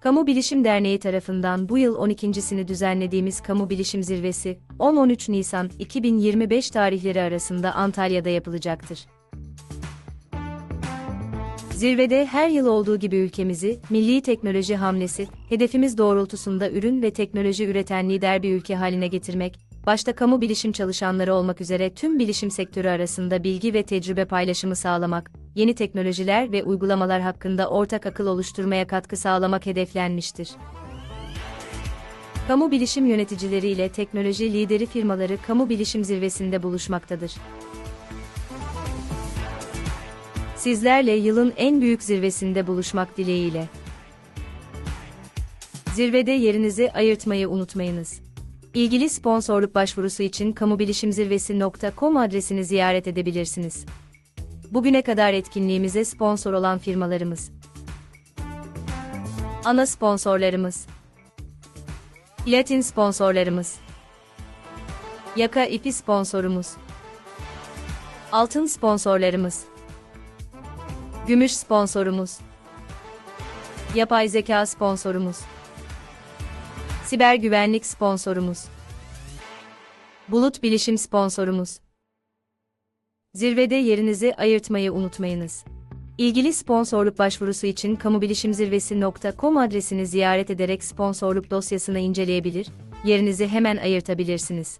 Kamu Bilişim Derneği tarafından bu yıl 12.sini düzenlediğimiz Kamu Bilişim Zirvesi, 10-13 Nisan 2025 tarihleri arasında Antalya'da yapılacaktır. Zirvede her yıl olduğu gibi ülkemizi, milli teknoloji hamlesi, hedefimiz doğrultusunda ürün ve teknoloji üreten lider bir ülke haline getirmek, başta kamu bilişim çalışanları olmak üzere tüm bilişim sektörü arasında bilgi ve tecrübe paylaşımı sağlamak, yeni teknolojiler ve uygulamalar hakkında ortak akıl oluşturmaya katkı sağlamak hedeflenmiştir. Kamu bilişim yöneticileri ile teknoloji lideri firmaları kamu bilişim zirvesinde buluşmaktadır. Sizlerle yılın en büyük zirvesinde buluşmak dileğiyle. Zirvede yerinizi ayırtmayı unutmayınız. İlgili sponsorluk başvurusu için kamubilişimzirvesi.com adresini ziyaret edebilirsiniz. Bugüne kadar etkinliğimize sponsor olan firmalarımız. Ana sponsorlarımız. Platin sponsorlarımız. Yaka ipi sponsorumuz. Altın sponsorlarımız. Gümüş sponsorumuz. Yapay zeka sponsorumuz. Siber güvenlik sponsorumuz. Bulut bilişim sponsorumuz. Zirvede yerinizi ayırtmayı unutmayınız. İlgili sponsorluk başvurusu için kamubilişimzirvesi.com adresini ziyaret ederek sponsorluk dosyasını inceleyebilir, yerinizi hemen ayırtabilirsiniz.